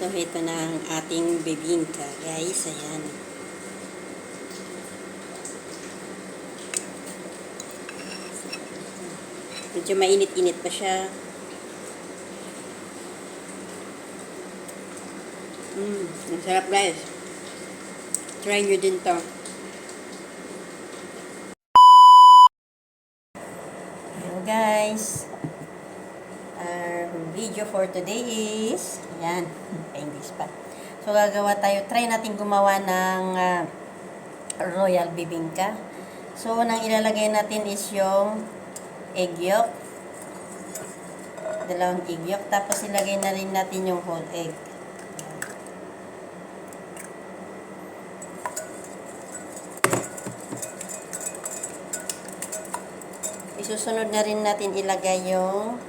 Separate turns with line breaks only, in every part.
So, ito na ang ating bibingka, guys. Ayan. Medyo mainit-init pa siya. Mmm, ang sarap guys. Try nyo din to. Hello guys. Our video for today is, ayan, English pa. So gagawa tayo, try natin gumawa ng ah, royal bibingka. So unang ilalagay natin is yung egg yolk. Dalawang egg yolk. Tapos ilagay na rin natin yung whole egg. Isusunod na rin natin ilagay yung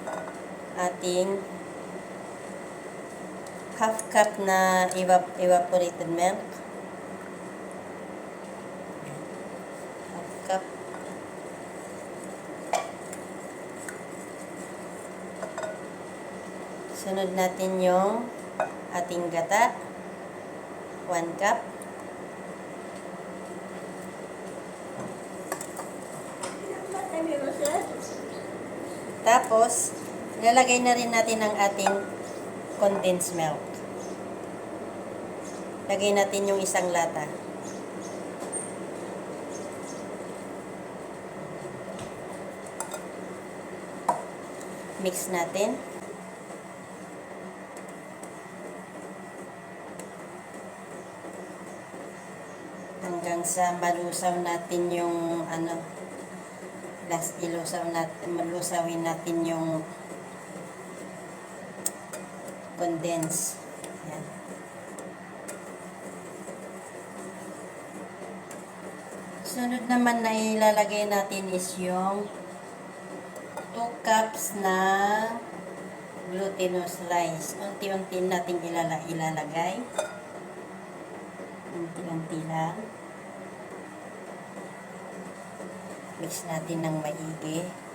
ating half cup na evap evaporated milk. Half cup. Sunod natin yung ating gata. 1 cup. Tapos, ilalagay na rin natin ang ating condensed milk. Lagay natin yung isang lata. Mix natin. Hanggang sa malusaw natin yung ano, last ilusaw natin, malusawin natin yung condense. Yan. Sunod naman na ilalagay natin is yung 2 cups na glutinous rice. Unti-unti natin ilala ilalagay. Unti-unti lang. Mix natin ng maigi.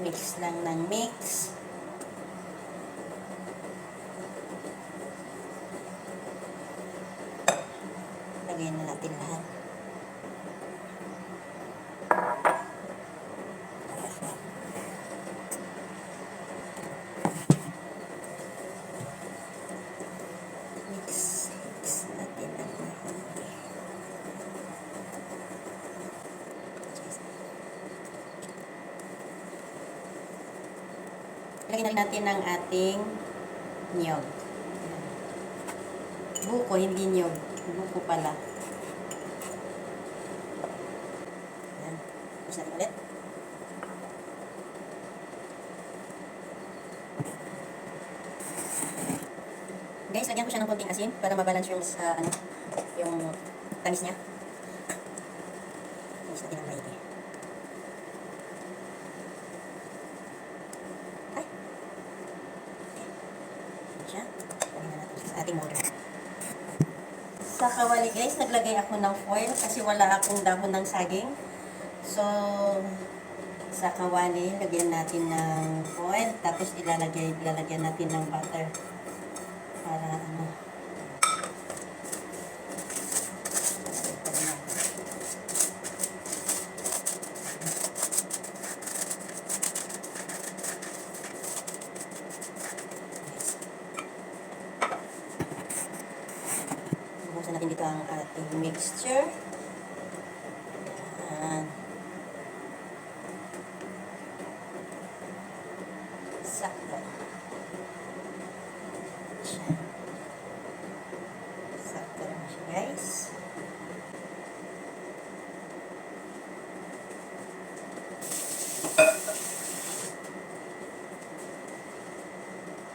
Mix lang ng mix. Lagyan na natin lahat. Lagyan natin ang ating niyog. Buko, hindi niyog. Buko pala. Yan. Tapos natin ulit. Guys, lagyan ko siya ng konting asin para mabalance yung sa ano, yung tamis niya. Tamis natin ang maigi. Ay. Yan siya. Lagyan na natin sa ating molder. Sa kawali guys, naglagay ako ng foil kasi wala akong dahon ng saging. So, sa kawali, lagyan natin ng foil. Tapos ilalagay, ilalagyan natin ng butter. Para ano. Bubusan natin dito ang ating mixture. Yan. Sakto. Sakto lang siya, guys.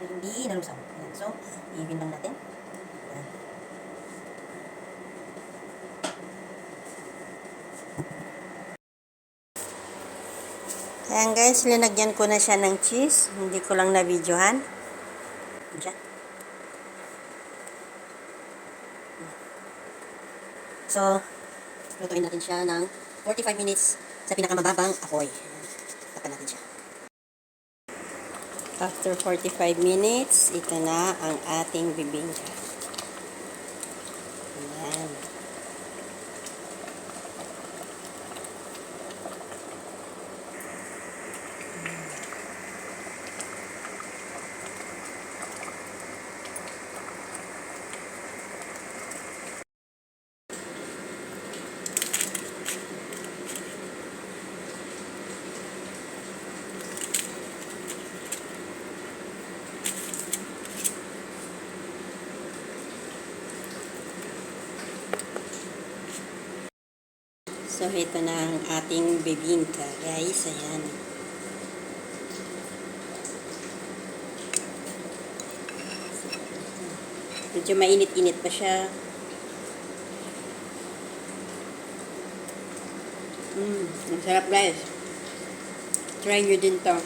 Hindi nalusaw. Yan. So, i-even lang natin. Ayan guys, linagyan ko na siya ng cheese. Hindi ko lang na-videohan. So, lutuin natin siya ng 45 minutes sa pinakamababang apoy. Tapan natin siya. After 45 minutes, ito na ang ating bibingka. Ayan. So, ito na ang ating bibingka, guys. Ayan. Medyo mainit-init pa siya. Mmm, ang sarap guys. Try nyo din to.